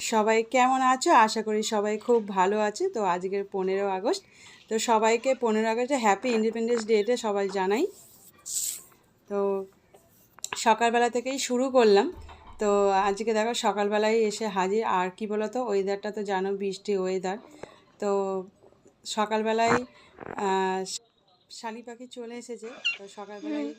সবাই কেমন আছো? আশা করি সবাই খুব ভালো আছে। তো আজকের পনেরো আগস্ট। তো সবাইকে পনেরো আগস্টে হ্যাপি ইন্ডিপেন্ডেন্স ডেতে সবাই জানাই। তো সকালবেলা থেকেই শুরু করলাম। তো আজকে দেখো সকালবেলায় এসে হাজির। আর কি বলো তো ওয়েদারটা তো জানো বৃষ্টি ওয়েদার তো সকালবেলায় আহ, শালি পাখি চলে এসেছে তো সকালবেলায়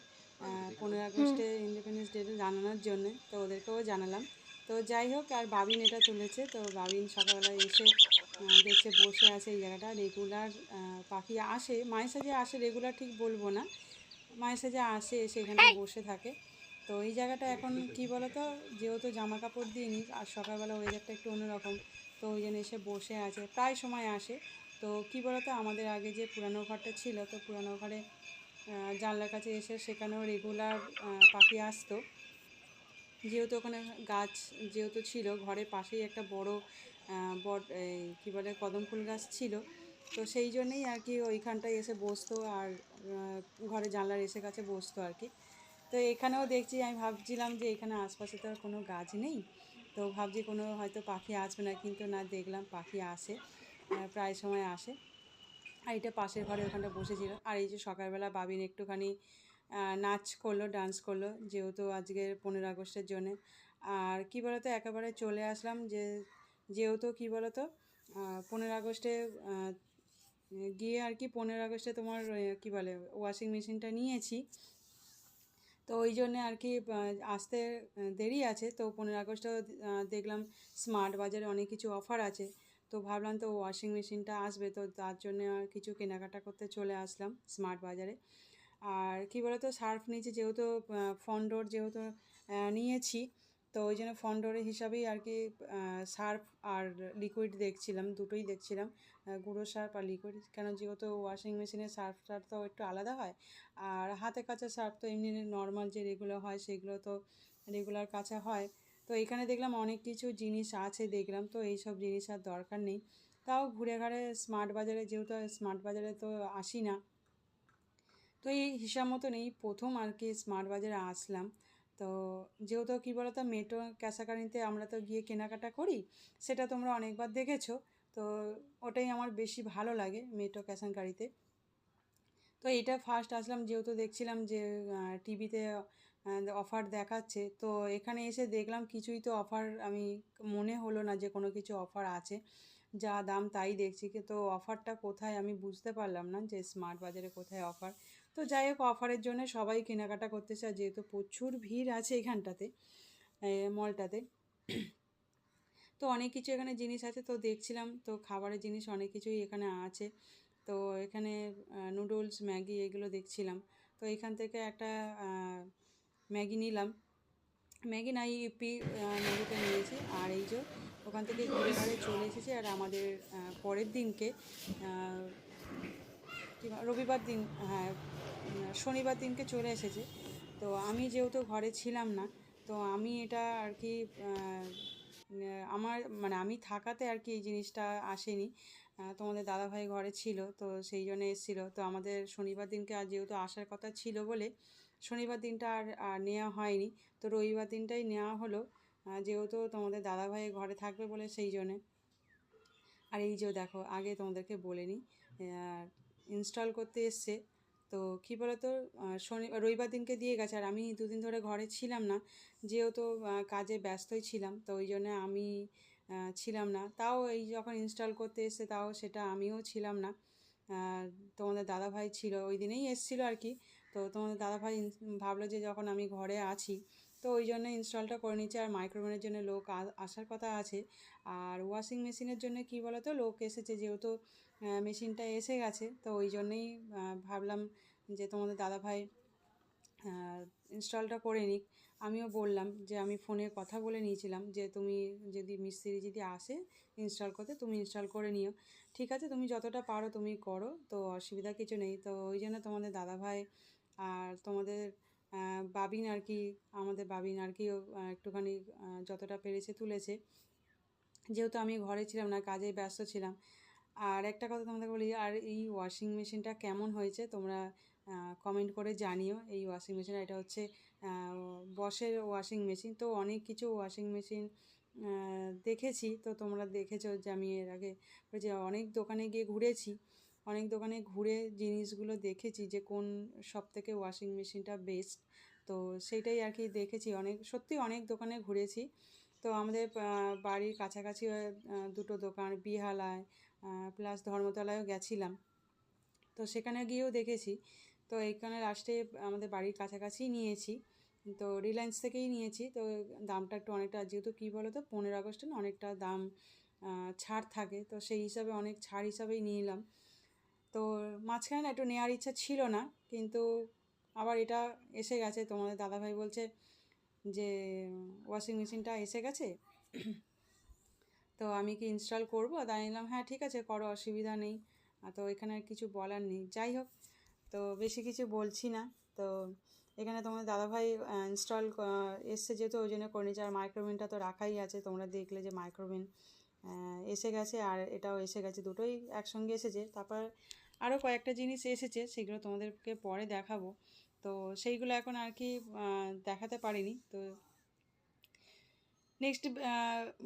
পনেরো আগস্টে ইন্ডিপেন্ডেন্স ডেতে জানানোর জন্য তো ওদেরকেও জানালাম। তো যাই হোক আর বাবিন এটা তুলেছে তো বাবিন সকালবেলা এসে দেখছে বসে আছে এই জায়গাটা। রেগুলার পাখি আসে। মায়ের সাথে আসে রেগুলার ঠিক বলব না। মায়ের সাথে আসে এসে এখানে বসে থাকে। তো এই জায়গাটা এখন কি বলতো যেহেতু জামা কাপড় দিইনি আর সকালবেলা ওয়েদারটা একটু অন্যরকম তো ওই জন্য এসে বসে আছে। প্রায় সময় আসে। তো কি বলতো, আমাদের আগে যে পুরানো ঘরটা ছিল, তো পুরানো ঘরে জানলার কাছে এসে সেখানেও রেগুলার পাখি আসতো। যেহেতু ওখানে গাছ যেহেতু ছিল, ঘরের পাশেই একটা বড় বট কী বলে, কদম ফুল গাছ ছিল। তো সেই জন্যেই আর কি ওইখানটায় এসে বসতো আর ঘরে জানলার এসে কাছে বসতো আর কি। তো এখানেও দেখছি, আমি ভাবছিলাম যে এখানে আশপাশে তো আর কোনো গাছ নেই। তো ভাবছি কোনো হয়তো পাখি আসবে না, কিন্তু না দেখলাম পাখি আসে। প্রায় সময় আসে। আর এটা পাশের ঘরে ওখানটা বসেছিল। আর এই যে সকালবেলা বাবিন একটুখানি নাচ করল ডান্স করল, যেহেতু আজকের পনেরো আগস্টের জন্যে। আর কি বলতো, একেবারে চলে আসলাম যে, যেহেতু কি বলতো পনেরো আগস্টে গিয়ে আর কি পনেরো আগস্টে তোমার কি বলে ওয়াশিং মেশিনটা নিয়েছি। তো ওই জন্যে আর কি আসতে দেরি আছে। তো পনেরো আগস্টেও দেখলাম স্মার্ট বাজারে অনেক কিছু অফার আছে। তো ভাবলাম তো ওয়াশিং মেশিনটা আসবে, তো তার জন্য আর কিছু কেনাকাটা করতে চলে আসলাম স্মার্ট বাজারে। আর কি বলতো, সার্ফ নিয়েছি যেহেতু ফন্ডোর যেহেতু নিয়েছি, তো ওই জন্য ফন্ডোরের হিসাবেই আর কি সার্ফ আর লিকুইড দেখছিলাম, দুটোই দেখছিলাম গুঁড়ো সার্ফ আর লিকুইড কেন যেহেতু ওয়াশিং মেশিনের সার্ফটা তো একটু আলাদা হয়, আর হাতে কাচা সার্ফ তো এমনি নর্মাল যে রেগুলার হয়, সেগুলো তো রেগুলার কাচা হয়। তো এখানে দেখলাম অনেক কিছু জিনিস আছে, দেখলাম তো এই সব জিনিস আর দরকার নেই। তাও ঘুরে ঘাড়ে স্মার্ট বাজারে, যেহেতু স্মার্ট বাজারে তো আসি না। তো এই হিসাব মতন এই প্রথম আর কি স্মার্ট বাজারে আসলাম। তো যেহেতু কী বলো তো মেট্রো ক্যাসাকারিতে আমরা তো গিয়ে কেনাকাটা করি, সেটা তোমরা অনেকবার দেখেছ। তো ওটাই আমার বেশি ভালো লাগে মেট্রো ক্যাসানকারিতে তো এটা ফার্স্ট আসলাম, যেহেতু দেখছিলাম যে টিভিতে অফার দেখাচ্ছে। তো এখানে এসে দেখলাম কিছুই তো অফার আমি মনে হলো না যে কোনো কিছু অফার আছে। যা দাম তাই দেখছি কিন্তু অফারটা কোথায় আমি বুঝতে পারলাম না যে স্মার্ট বাজারে কোথায় অফার তো যাই হোক অফারের জন্য সবাই কেনাকাটা করতে চায়, যেহেতু প্রচুর ভিড় আছে এখানটাতে মলটাতে তো অনেক কিছু এখানে জিনিস আছে, তো দেখছিলাম, তো খাবারের জিনিস অনেক কিছুই এখানে আছে। তো এখানে নুডলস ম্যাগি এগুলো দেখছিলাম। তো এখান থেকে একটা ম্যাগি নিলাম। ম্যাগি না ইপি ম্যাগিটা নিয়েছি। আর এই যে ওখান থেকে ঘুরে ঘুরে চলে এসেছি আর আমাদের পরের দিনকে রবিবার দিন হ্যাঁ শনিবার দিনকে চলে এসেছে। তো আমি যেহেতু ঘরে ছিলাম না, তো আমি এটা আর কি আমার মানে আমি থাকাতে আর কি এই জিনিসটা আসেনি। তোমাদের দাদাভাই ঘরে ছিল, তো সেই জন্য এসেছিল। তো আমাদের শনিবার দিনকে আর যেহেতু আসার কথা ছিল বলে শনিবার দিনটা আর নেওয়া হয়নি। তো রবিবার দিনটাই নেওয়া হলো। যেহেতু তোমাদের দাদাভাই ঘরে থাকবে বলে সেই জন্যে। আর এই যে দেখো, আগে তোমাদেরকে বলে নিই ইনস্টল করতে এসছে। তো কী বলতো শনি, রবিবার দিনকে দিয়ে গেছে। আর আমি দুদিন ধরে ঘরে ছিলাম না, যেহেতু কাজে ব্যস্তই ছিলাম। তো ওই জন্য আমি ছিলাম না। তাও এই যখন ইনস্টল করতে এসছে, তাও সেটা আমিও ছিলাম না। তোমাদের দাদাভাই ছিল, ওই দিনেই এসেছিল আর কি। তো তোমাদের দাদাভাই ভাবলো যে যখন আমি ঘরে আছি, তো ওই জন্য ইনস্টলটা করে নিচ্ছে। আর মাইক্রোওভেনের জন্য লোক আসার কথা আছে। আর ওয়াশিং মেশিনের জন্য কি বলো তো লোক এসেছে যেহেতু মেশিনটা এসে গেছে। তো ওই জন্যেই ভাবলাম যে তোমাদের দাদাভাই ইনস্টলটা করে নিক। আমিও বললাম যে আমি ফোনে কথা বলে নিয়েছিলাম যে তুমি যদি মিস্ত্রি যদি আসে ইনস্টল করতে, তুমি ইনস্টল করে নিও। ঠিক আছে, তুমি যতটা পারো তুমি করো, তো অসুবিধা কিছু নেই। তো ওই জন্য তোমাদের দাদাভাই আর তোমাদের বাবিন আর কি আমাদের বাবিন আর কি ও, আহ, একটুখানি যতটা পেরেছে তুলেছে। যেহেতু আমি ঘরে ছিলাম না কাজে ব্যস্ত ছিলাম। আর একটা কথা তোমাদের বলি আর এই ওয়াশিং মেশিনটা কেমন হয়েছে তোমরা কমেন্ট করে জানিও। এই ওয়াশিং মেশিন এটা হচ্ছে বসের ওয়াশিং মেশিন তো অনেক কিছু ওয়াশিং মেশিন দেখেছি। তো তোমরা দেখেছ যে আমি এর আগে যে অনেক দোকানে গিয়ে ঘুরেছি। অনেক দোকানে ঘুরে জিনিসগুলো দেখেছি যে কোন সব থেকে ওয়াশিং মেশিনটা বেস্ট তো সেইটাই আর কি দেখেছি। অনেক, সত্যি অনেক দোকানে ঘুরেছি। তো আমাদের বাড়ির কাছাকাছি দুটো দোকান, বিহালায় প্লাস ধর্মতলায়ও গেছিলাম। তো সেখানে গিয়েও দেখেছি। তো এইখানে লাস্টে আমাদের বাড়ির কাছাকাছি নিয়েছি। তো রিলায়েন্স থেকেই নিয়েছি। তো দামটা একটু অনেকটা, যেহেতু কী বলো তো পনেরো আগস্টে অনেকটা দাম ছাড় থাকে। তো সেই হিসাবে অনেক ছাড় হিসাবেই নিলাম। তো মাঝখানে না একটু নেওয়ার ইচ্ছা ছিল না, কিন্তু আবার এটা এসে গেছে। তোমাদের দাদাভাই বলছে যে ওয়াশিং মেশিনটা এসে গেছে। তো আমি কি ইনস্টল করব? তাই নিলাম হ্যাঁ ঠিক আছে, করো, অসুবিধা নেই। তো এখানে আর কিছু বলার নেই। যাই হোক, তো বেশি কিছু বলছি না। তো এখানে তোমাদের দাদাভাই ইনস্টল এসছে যেহেতু, ওই জন্য করে নিচ্ছে আর মাইক্রোওভেনটা তো রাখাই আছে। তোমরা দেখলে যে মাইক্রোওভেন এসে গেছে আর এটাও এসে গেছে। দুটোই একসঙ্গে এসেছে। তারপর আরও কয়েকটা জিনিস এসেছে, সেগুলো তোমাদেরকে পরে দেখাবো। তো সেইগুলো এখন আর কি দেখাতে পারিনি। তো নেক্সট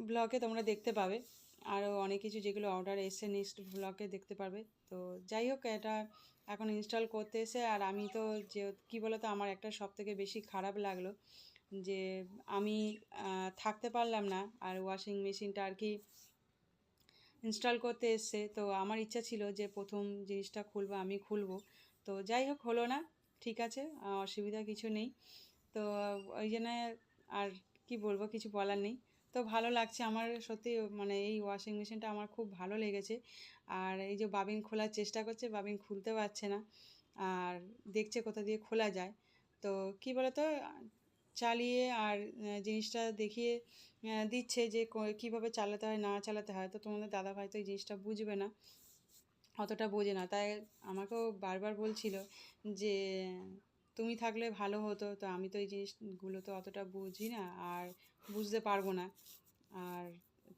ব্লগে তোমরা দেখতে পাবে। আরও অনেক কিছু যেগুলো অর্ডার এসে নেক্সট ব্লগে দেখতে পারবে। তো যাই হোক, এটা এখন ইনস্টল করতে এসে, আর আমি তো যে, কী বলো তো আমার একটা সব থেকে বেশি খারাপ লাগল যে, আমি থাকতে পারলাম না। আর ওয়াশিং মেশিনটা আর কি ইনস্টল করতে এসছে। তো আমার ইচ্ছা ছিল যে প্রথম জিনিসটা খুলবো, আমি খুলবো। তো যাই হোক, হলো না, ঠিক আছে অসুবিধা কিছু নেই। তো ওই জন্য আর কি বলব, কিছু বলার নেই। তো ভালো লাগছে আমার, সত্যি মানে এই ওয়াশিং মেশিনটা আমার খুব ভালো লেগেছে। আর এই যে বাবিন খোলার চেষ্টা করছে, বাবিন খুলতে পারছে না। আর দেখছে কোথা দিয়ে খোলা যায়। তো কি বলতো চালিয়ে আর জিনিসটা দেখিয়ে দিচ্ছে যে কীভাবে চালাতে হয়, না চালাতে হয়। তো তোমাদের দাদাভাই তো এই জিনিসটা বুঝবে না, অতটা বোঝে না। তাই আমাকেও বারবার বলছিল যে, তুমি থাকলে ভালো হতো। তো আমি তো এই জিনিসগুলো তো অতটা বুঝি না আর বুঝতে পারব না। আর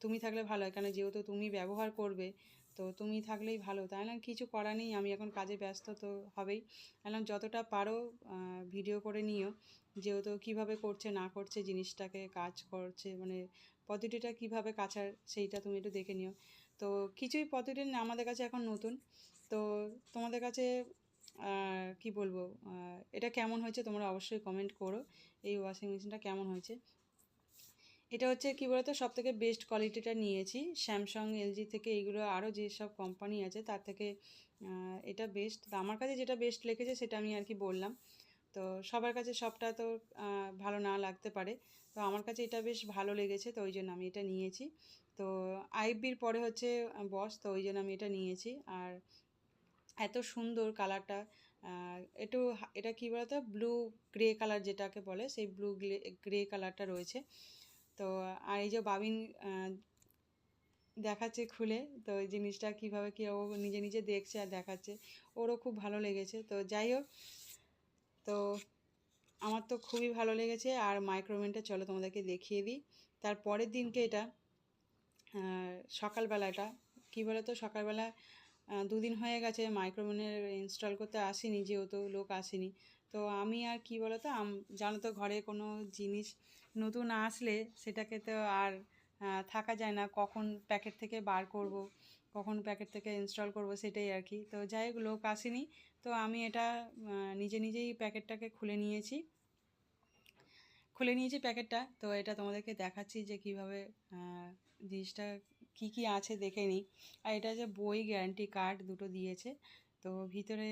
তুমি থাকলে ভালো হয়, কেন যেহেতু তুমি ব্যবহার করবে, তো তুমি থাকলেই ভালো। তাই না? কিছু করা নেই, আমি এখন কাজে ব্যস্ত তো হবেই। এখন যতটা পারো ভিডিও করে নিও। যেহেতু কীভাবে করছে, না করছে, জিনিসটাকে কাজ করছে মানে পদ্ধতিটা কীভাবে কাছার সেইটা তুমি একটু দেখে নিও। তো কিছুই পদ্ধতি আমাদের কাছে এখন নতুন। তো তোমাদের কাছে কি বলব এটা কেমন হয়েছে তোমরা অবশ্যই কমেন্ট করো, এই ওয়াশিং মেশিনটা কেমন হয়েছে। এটা হচ্ছে কী বলতো সব থেকে বেস্ট কোয়ালিটিটা নিয়েছি। স্যামসাং এলজি থেকে এইগুলো আরও যেসব কোম্পানি আছে, তার থেকে এটা বেস্ট আমার কাছে যেটা বেস্ট লেগেছে, সেটা আমি আর কি বললাম। তো সবার কাছে সবটা তো ভালো না লাগতে পারে। তো আমার কাছে এটা বেশ ভালো লেগেছে, তো ওই জন্য আমি এটা নিয়েছি। তো আইবির পরে হচ্ছে বস, তো ওই জন্য আমি এটা নিয়েছি। আর এত সুন্দর কালারটা একটু এটা কী বলতো, ব্লু গ্রে কালার যেটাকে বলে, সেই ব্লু গ্রে কালারটা রয়েছে। তো আর এই যে বাবিন দেখাচ্ছে খুলে, তো ওই জিনিসটা কীভাবে কী ও নিজে নিজে দেখছে আর দেখাচ্ছে, ওরও খুব ভালো লেগেছে। তো যাই হোক তো আমার তো খুবই ভালো লেগেছে। আর মাইক্রোওভেনটা চলো তোমাদেরকে দেখিয়ে দিই। তার পরের দিনকে এটা সকালবেলাটা, কী বলো তো সকালবেলা দুদিন হয়ে গেছে মাইক্রোওভেনের ইনস্টল করতে আসিনি, যেহেতু লোক আসেনি। তো আমি আর কি বলো তো জানো তো ঘরে কোনো জিনিস নতুন আসলে সেটাকে তো আর থাকা যায় না। কখন প্যাকেট থেকে বার করব, কখন প্যাকেট থেকে ইনস্টল করব সেটাই আর কি। তো যাই হোক, লোক আসেনি। তো আমি এটা নিজে নিজেই প্যাকেটটাকে খুলে নিয়েছি। খুলে নিয়েছি প্যাকেটটা, তো এটা তোমাদেরকে দেখাচ্ছি যে কীভাবে জিনিসটা কি কি আছে দেখে নিই। আর এটা যে বই গ্যারান্টি কার্ড দুটো দিয়েছে, তো ভিতরে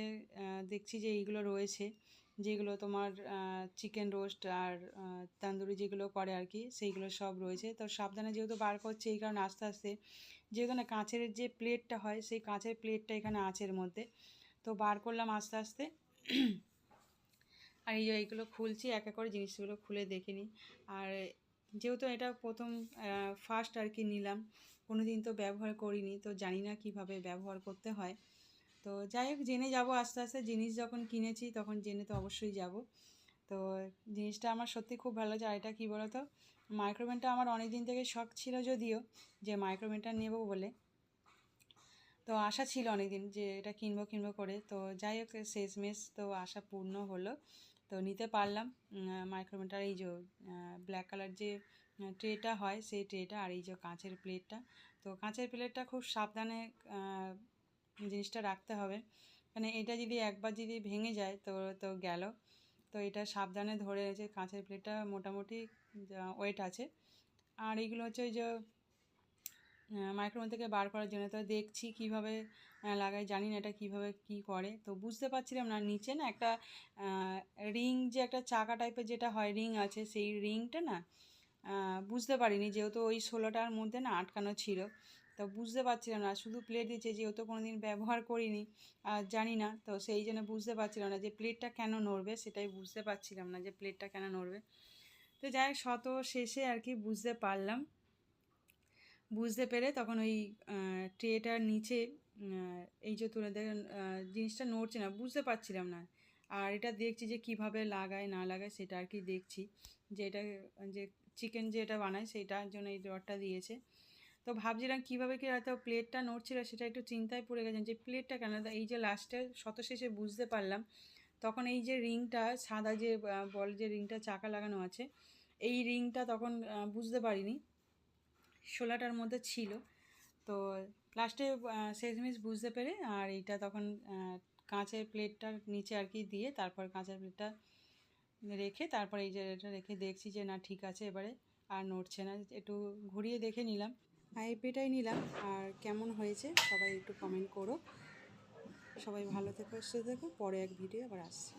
দেখছি যে এইগুলো রয়েছে, যেগুলো তোমার চিকেন রোস্ট আর তান্দুরি যেগুলো করে আর কি, সেইগুলো সব রয়েছে। তো সাবধানে যেহেতু বার করছে, এই কারণে আস্তে আস্তে, যেহেতু না কাঁচের যে প্লেটটা হয়, সেই কাঁচের প্লেটটা এখানে আছে এর মধ্যে। তো বার করলাম আস্তে আস্তে। আর এই যে এইগুলো খুলছি, এক এক করে জিনিসগুলো খুলে দেখে নিই। আর যেহেতু এটা প্রথম ফার্স্ট আর কি নিলাম কোনো দিন তো ব্যবহার করিনি, তো জানি না কীভাবে ব্যবহার করতে হয়। তো যাই হোক, জেনে যাব আস্তে আস্তে। জিনিস যখন কিনেছি, তখন জেনে তো অবশ্যই যাব। তো জিনিসটা আমার সত্যি খুব ভালো লাগছে। আর এটা কী বলতো? মাইক্রোওভেনটা আমার অনেক দিন থেকে শখ ছিল যদিও যে মাইক্রোওভেনটা নেব বলে। তো আশা ছিল অনেকদিন যে এটা কিনবো কিনবো করে। তো যাই হোক, শেষমেশ তো আশা পূর্ণ হলো। তো নিতে পারলাম। মাইক্রোমিটার এই যে ব্ল্যাক কালার যে ট্রেটা হয়, সেই ট্রেটা আর এই যে কাঁচের প্লেটটা তো কাঁচের প্লেটটা খুব সাবধানে জিনিসটা রাখতে হবে। মানে এটা যদি একবার যদি ভেঙে যায়, তো তো গেল। তো এটা সাবধানে ধরে যে কাঁচের প্লেটটা মোটামুটি ওয়েট আছে। আর এইগুলো হচ্ছে ওই যে মাইক্রোওভেন থেকে বার করার জন্য তো দেখছি কীভাবে লাগাই জানি না এটা কীভাবে কি করে। তো বুঝতে পারছিলাম না, নিচে না একটা রিং যে একটা চাকা টাইপের যেটা হয় রিং আছে, সেই রিংটা না বুঝতে পারিনি যেহেতু ওই ষোলোটার মধ্যে না আটকানো ছিল। তো বুঝতে পারছিলাম না, শুধু প্লেট দিচ্ছে যেহেতু কোনো দিন ব্যবহার করিনি, আর জানি না, তো সেই জন্য বুঝতে পারছিলাম না যে প্লেটটা কেন নড়বে, সেটাই বুঝতে পারছিলাম না যে প্লেটটা কেন নড়বে। তো যাই শত শেষে আর কি বুঝতে পারলাম। বুঝতে পেরে তখন ওই ট্রেটার নিচে এই যে তুলে দেখেন জিনিসটা নড়ছে না, বুঝতে পারছিলাম না। আর এটা দেখছি যে কীভাবে লাগায়, না লাগায় সেটা আর কি দেখছি। যে এটা, যে চিকেন যে এটা বানায় সেটার জন্য এই রডটা দিয়েছে। তো ভাবছিলাম কীভাবে কি হয়তো প্লেটটা নড়ছিল সেটা একটু চিন্তায় পড়ে গেছেন যে প্লেটটা কেন? এই যে লাস্টে শত শেষে বুঝতে পারলাম। তখন এই যে রিংটা, সাদা যে বল যে রিংটা চাকা লাগানো আছে, এই রিংটা তখন বুঝতে পারিনি। শোলাটার মধ্যে ছিল। তো লাস্টে শেষমেশ বুঝতে পেরে আর এইটা তখন কাঁচের প্লেটটার নিচে আর কি দিয়ে তারপর কাঁচের প্লেটটা রেখে তারপর এই যে এটা রেখে দেখছি যে না, ঠিক আছে এবারে আর নড়ছে না। একটু ঘুরিয়ে দেখে নিলাম। পেটাই নিলাম। আর কেমন হয়েছে সবাই একটু কমেন্ট করো। সবাই ভালো থেকো, সুস্থ থেকো। পরে এক ভিডিও আবার আসছি।